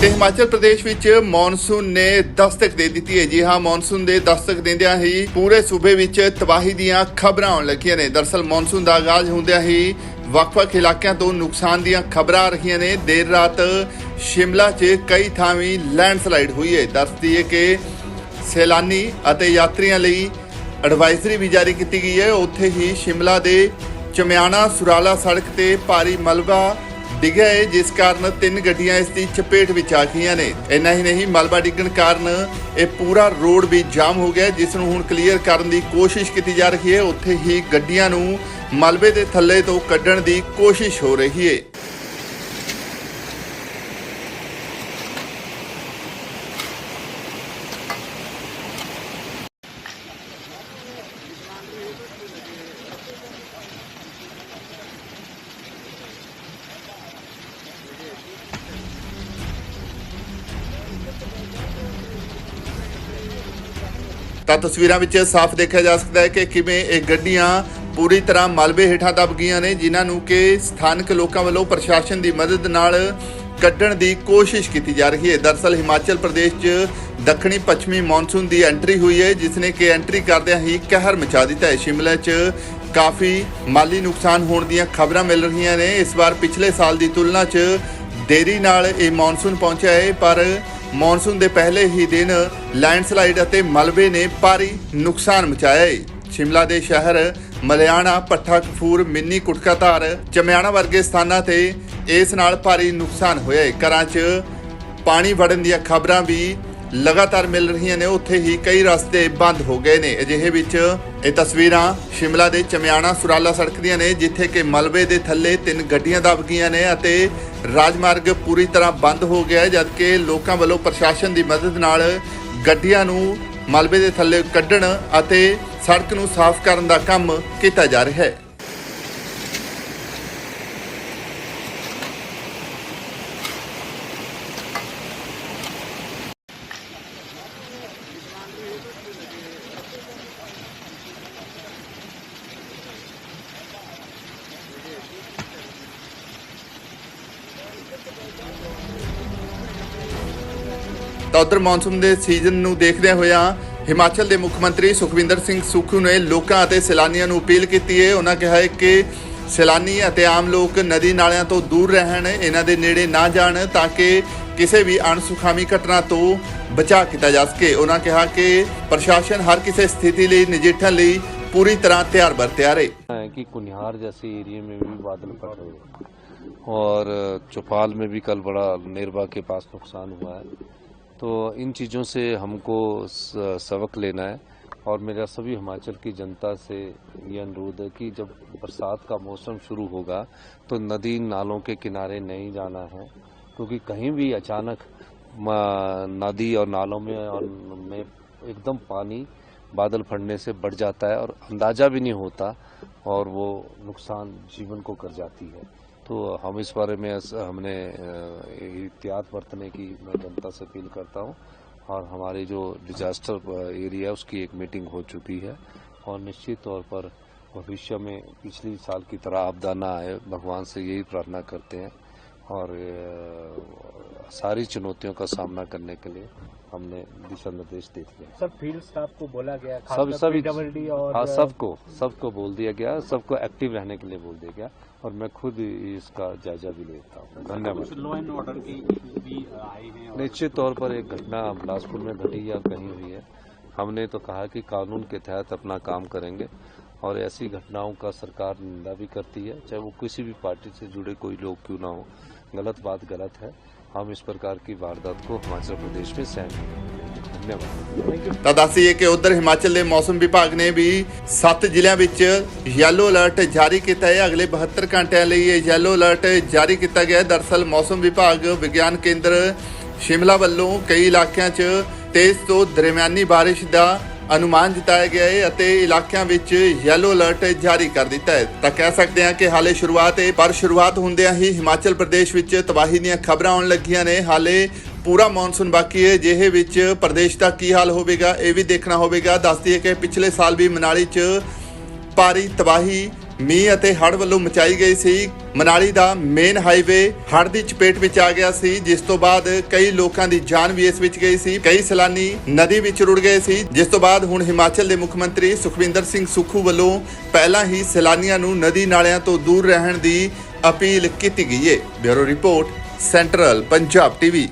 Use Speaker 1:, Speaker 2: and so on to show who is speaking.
Speaker 1: ਤੇ ਹਿਮਾਚਲ ਪ੍ਰਦੇਸ਼ ਵਿੱਚ ਮੌਨਸੂਨ ਨੇ ਦਸਤਕ ਦੇ ਦਿੱਤੀ ਹੈ। ਜੀ ਹਾਂ, ਮੌਨਸੂਨ ਦੇ ਦਸਤਕ ਦਿੰਦਿਆਂ ਹੀ ਪੂਰੇ ਸੂਬੇ ਵਿੱਚ ਤਬਾਹੀ ਦੀਆਂ ਖਬਰਾਂ ਆਉਣ ਲੱਗੀਆਂ ਨੇ। ਦਰਸਲ ਮੌਨਸੂਨ ਦਾ ਆਗਾਜ਼ ਹੁੰਦਿਆਂ ਹੀ ਵੱਖ-ਵੱਖ ਇਲਾਕਿਆਂ ਤੋਂ ਨੁਕਸਾਨ ਦੀਆਂ ਖਬਰਾਂ ਆ ਰਹੀਆਂ ਨੇ। ਦੇਰ ਰਾਤ ਸ਼ਿਮਲਾ 'ਚ ਕਈ ਥਾਵੀਂ ਲੈਂਡਸਲਾਈਡ ਹੋਈ ਹੈ। ਦੱਸਦੀ ਹੈ ਕਿ ਸੈਲਾਨੀ ਅਤੇ ਯਾਤਰੀਆਂ ਲਈ ਐਡਵਾਈਜ਼ਰੀ ਵੀ ਜਾਰੀ ਕੀਤੀ ਗਈ ਹੈ। ਉੱਥੇ ਹੀ ਸ਼ਿਮਲਾ ਦੇ ਚਮਿਆਣਾ ਸੁਰਾਲਾ ਸੜਕ ਤੇ ਭਾਰੀ ਮਲਬਾ ਡਿੱਗਿਆ ਹੈ ਜਿਸ ਕਾਰਨ ਤਿੰਨ ਗੱਡੀਆਂ ਇਸ ਦੀ ਚਪੇਟ ਵਿੱਚ ਆ ਗਈਆਂ ਨੇ। ਇੰਨਾ ਹੀ ਨਹੀਂ ਮਲਬਾ ਡਿੱਗਣ ਕਾਰਨ ਇਹ ਪੂਰਾ ਰੋਡ ਵੀ ਜਾਮ ਹੋ ਗਿਆ ਜਿਸ ਨੂੰ ਹੁਣ ਕਲੀਅਰ ਕਰਨ ਦੀ ਕੋਸ਼ਿਸ਼ ਕੀਤੀ ਜਾ ਰਹੀ ਹੈ ਉੱਥੇ ਹੀ ਗੱਡੀਆਂ ਨੂੰ ਮਲਬੇ ਦੇ ਥੱਲੇ ਤੋਂ ਕੱਢਣ ਦੀ ਕੋਸ਼ਿਸ਼ ਹੋ ਰਹੀ ਹੈ ਤਾਂ ਤਸਵੀਰਾਂ ਵਿੱਚ ਸਾਫ਼ ਦੇਖਿਆ ਜਾ ਸਕਦਾ ਹੈ ਕਿ ਕਿਵੇਂ ਇਹ ਗੱਡੀਆਂ ਪੂਰੀ ਤਰ੍ਹਾਂ ਮਲਬੇ ਹੇਠਾਂ ਦਬ ਗਈਆਂ ਨੇ, ਜਿਨ੍ਹਾਂ ਨੂੰ ਕਿ ਸਥਾਨਕ ਲੋਕਾਂ ਵੱਲੋਂ ਪ੍ਰਸ਼ਾਸਨ ਦੀ ਮਦਦ ਨਾਲ ਕੱਢਣ ਦੀ ਕੋਸ਼ਿਸ਼ ਕੀਤੀ ਜਾ ਰਹੀ ਹੈ। ਦਰਸਲ ਹਿਮਾਚਲ ਪ੍ਰਦੇਸ਼ 'ਚ ਦੱਖਣੀ ਪੱਛਮੀ ਮੌਨਸੂਨ ਦੀ ਐਂਟਰੀ ਹੋਈ ਹੈ ਜਿਸ ਨੇ ਕਿ ਐਂਟਰੀ ਕਰਦਿਆਂ ਹੀ ਕਹਿਰ ਮਚਾ ਦਿੱਤਾ ਹੈ। ਸ਼ਿਮਲਾ 'ਚ ਕਾਫੀ ਮਾਲੀ ਨੁਕਸਾਨ ਹੋਣ ਦੀਆਂ ਖਬਰਾਂ ਮਿਲ ਰਹੀਆਂ ਨੇ। ਇਸ ਵਾਰ ਪਿਛਲੇ ਸਾਲ ਦੀ ਤੁਲਨਾ 'ਚ ਦੇਰੀ ਨਾਲ ਇਹ ਮੌਨਸੂਨ ਪਹੁੰਚਿਆ ਹੈ, ਪਰ ਮੌਨਸੂਨ ਦੇ ਪਹਿਲੇ ਹੀ ਦਿਨ ਲੈਂਡਸਲਾਈਡ ਅਤੇ ਮਲਬੇ ਨੇ ਭਾਰੀ ਨੁਕਸਾਨ ਮਚਾਇਆ ਹੈ। ਸ਼ਿਮਲਾ ਦੇ ਸ਼ਹਿਰ ਮਲਿਆਣਾ ਪੱਠਾ ਕਫੂਰ ਮਿੰਨੀ ਕੁਟਕਾਧਾਰ ਚਮਿਆਣਾ ਵਰਗੇ ਸਥਾਨਾਂ ਤੇ ਇਸ ਨਾਲ ਭਾਰੀ ਨੁਕਸਾਨ ਹੋਇਆ ਹੈ। ਘਰਾਂ 'ਚ ਪਾਣੀ ਵੜਨ ਦੀਆਂ ਖਬਰਾਂ ਵੀ ਲਗਾਤਾਰ ਮਿਲ ਰਹੀਆਂ ਨੇ, ਉੱਥੇ ਹੀ ਕਈ ਰਸਤੇ ਬੰਦ ਹੋ ਗਏ ਨੇ। ਅਜਿਹੇ ਵਿੱਚ ਇਹ ਤਸਵੀਰਾਂ ਸ਼ਿਮਲਾ ਦੇ ਚਮਿਆਣਾ ਸੁਰਾਲਾ ਸੜਕ ਦੀਆਂ ਨੇ, ਜਿੱਥੇ ਕਿ ਮਲਬੇ ਦੇ ਥੱਲੇ ਤਿੰਨ ਗੱਡੀਆਂ ਦਬ ਗਈਆਂ ਨੇ ਅਤੇ ਰਾਜਮਾਰਗ ਪੂਰੀ ਤਰ੍ਹਾਂ ਬੰਦ ਹੋ ਗਿਆ ਹੈ, ਜਦਕਿ ਲੋਕਾਂ ਵੱਲੋਂ ਪ੍ਰਸ਼ਾਸਨ ਦੀ ਮਦਦ ਨਾਲ ਗੱਡੀਆਂ ਨੂੰ ਮਲਬੇ ਦੇ ਥੱਲੇ ਕੱਢਣ ਅਤੇ ਸੜਕ ਨੂੰ ਸਾਫ਼ ਕਰਨ ਦਾ ਕੰਮ ਕੀਤਾ ਜਾ ਰਿਹਾ ਹੈ। ਤਾਂ ਉਧਰ ਮੌਨਸੂਨ ਦੇ ਸੀਜ਼ਨ ਨੂੰ ਦੇਖਦਿਆਂ ਹੋਇਆਂ ਹਿਮਾਚਲ ਦੇ ਮੁੱਖ ਮੰਤਰੀ ਸੁਖਵਿੰਦਰ ਸਿੰਘ ਸੁੱਖੂ ਨੇ ਲੋਕਾਂ ਅਤੇ ਸੈਲਾਨੀਆਂ ਨੂੰ ਅਪੀਲ ਕੀਤੀ ਹੈ ਉਹਨਾਂ ਕਿਹਾ ਹੈ ਕਿ ਸੈਲਾਨੀ ਅਤੇ ਆਮ ਲੋਕ ਨਦੀ ਨਾਲਿਆਂ ਤੋਂ ਦੂਰ ਰਹਿਣ ਇਹਨਾਂ ਦੇ ਨੇੜੇ ਨਾ ਜਾਣ ਤਾਂ ਕਿ ਕਿਸੇ ਵੀ ਅਣਸੁਖਾਵੀ ਘਟਨਾ ਤੋਂ ਬਚਾਅ ਕੀਤਾ ਜਾ ਸਕੇ ਉਹਨਾਂ ਕਿਹਾ ਕਿ ਪ੍ਰਸ਼ਾਸਨ ਹਰ ਕਿਸੇ ਸਥਿਤੀ ਲਈ ਨਜਿੱਠਣ ਲਈ ਪੂਰੀ ਤਰ੍ਹਾਂ ਤਿਆਰ ਬਰ ਤਿਆਰ ਹੈ
Speaker 2: है कि कुनिहार जैसे एरिया में भी बादल पड़ रहे हैं और चौपाल में भी कल बड़ा नेरबा के पास नुकसान हुआ है तो इन चीज़ों से हमको सबक लेना है और मेरा सभी हिमाचल की जनता से ये अनुरोध है कि जब बरसात का मौसम शुरू होगा तो नदी नालों के किनारे नहीं जाना है, क्योंकि कहीं भी अचानक नदी और नालों में और में एकदम पानी बादल फटने से बढ़ जाता है और अंदाज़ा भी नहीं होता और वो नुकसान जीवन को कर जाती है। तो हम इस बारे में हमने एहतियात बरतने की मैं जनता से अपील करता हूँ। और हमारी जो डिजास्टर एरिया उसकी एक मीटिंग हो चुकी है। और निश्चित तौर पर भविष्य में पिछले साल की तरह आपदा ना आए, भगवान से यही प्रार्थना करते हैं। और सारी चुनौतियों का सामना करने के लिए हमने दिशा निर्देश दे दिए
Speaker 3: सब फ़ील्ड स्टाफ को बोला गया
Speaker 2: सब सभी
Speaker 3: और
Speaker 2: हाँ सबको सबको बोल दिया गया सबको एक्टिव रहने के लिए बोल दिया गया और मैं खुद इसका जायजा भी लेता हूँ। धन्यवाद।
Speaker 3: लॉ एंड ऑर्डर की भी आए हैं
Speaker 2: निश्चित तौर पर एक घटना बिलासपुर में घटी या कहीं हुई है। हमने तो कहा कि कानून के तहत अपना काम करेंगे और ऐसी घटनाओं का सरकार निंदा भी करती है चाहे वो किसी भी पार्टी से जुड़े कोई लोग क्यों ना हो। गलत बात गलत है हम इस प्रकार की वारदात को हिमाचल प्रदेश में सहन नहीं करेंगे धन्यवाद
Speaker 1: ਤਾਂ ਦੱਸੀਏ ਕਿ ਉਧਰ ਹਿਮਾਚਲ ਦੇ ਮੌਸਮ ਵਿਭਾਗ ਨੇ ਵੀ 7 ਜ਼ਿਲ੍ਹਿਆਂ ਵਿੱਚ ਯੈਲੋ ਅਲਰਟ ਜਾਰੀ ਕੀਤਾ ਹੈ ਅਗਲੇ 72 ਘੰਟਿਆਂ ਲਈ ਇਹ ਯੈਲੋ ਅਲਰਟ ਜਾਰੀ ਕੀਤਾ ਗਿਆ ਹੈ ਦਰਸਲ ਮੌਸਮ ਵਿਭਾਗ ਵਿਗਿਆਨ ਕੇਂਦਰ ਸ਼ਿਮਲਾ ਵੱਲੋਂ ਕਈ ਇਲਾਕਿਆਂ 'ਚ ਤੇਜ਼ ਤੋਂ ਦਰਮਿਆਨੀ ਬਾਰਿਸ਼ ਦਾ ਅਨੁਮਾਨ ਜਤਾਇਆ ਗਿਆ ਹੈ ਅਤੇ ਇਲਾਕਿਆਂ ਵਿੱਚ ਯੈਲੋ ਅਲਰਟ ਜਾਰੀ ਕਰ ਦਿੱਤਾ ਹੈ। ਤਾਂ ਕਹਿ ਸਕਦੇ ਹਾਂ ਕਿ ਹਾਲੇ ਸ਼ੁਰੂਆਤ ਹੈ ਪਰ ਸ਼ੁਰੂਆਤ ਹੁੰਦਿਆਂ ਹੀ ਹਿਮਾਚਲ ਪ੍ਰਦੇਸ਼ ਵਿੱਚ ਤਬਾਹੀ ਦੀਆਂ ਖਬਰਾਂ ਆਉਣ ਲੱਗੀਆਂ ਨੇ। ਹਾਲੇ ਪੂਰਾ ਮੌਨਸੂਨ ਬਾਕੀ ਹੈ, ਜਿਹੇ ਵਿੱਚ ਪ੍ਰਦੇਸ਼ ਦਾ ਕੀ ਹਾਲ ਹੋਵੇਗਾ ਇਹ ਵੀ ਦੇਖਣਾ ਹੋਵੇਗਾ। ਦੱਸਦੀ ਹੈ ਕਿ ਪਿਛਲੇ ਸਾਲ ਵੀ ਮਨਾਲੀ 'ਚ ਭਾਰੀ ਤਬਾਹੀ ਮੀਂਹ ਅਤੇ ਹੜ੍ਹ ਵੱਲੋਂ ਮਚਾਈ ਗਈ ਸੀ। ਮਨਾਲੀ ਦਾ ਮੇਨ ਹਾਈਵੇ ਹੜ੍ਹ ਦੀ ਚਪੇਟ ਵਿੱਚ ਆ ਗਿਆ ਸੀ, ਜਿਸ ਤੋਂ ਬਾਅਦ ਕਈ ਲੋਕਾਂ ਦੀ ਜਾਨ ਵੀ ਇਸ ਵਿੱਚ ਗਈ ਸੀ। ਕਈ ਸੈਲਾਨੀ ਨਦੀ ਵਿੱਚ ਰੁੜ ਗਏ ਸੀ, ਜਿਸ ਤੋਂ ਬਾਅਦ ਹੁਣ ਹਿਮਾਚਲ ਦੇ ਮੁੱਖ ਮੰਤਰੀ ਸੁਖਵਿੰਦਰ ਸਿੰਘ ਸੁੱਖੂ ਵੱਲੋਂ ਪਹਿਲਾਂ ਹੀ ਸੈਲਾਨੀਆਂ ਨੂੰ ਨਦੀ ਨਾਲਿਆਂ ਤੋਂ ਦੂਰ ਰਹਿਣ ਦੀ ਅਪੀਲ ਕੀਤੀ ਗਈ ਹੈ bureau report, central Punjab TV.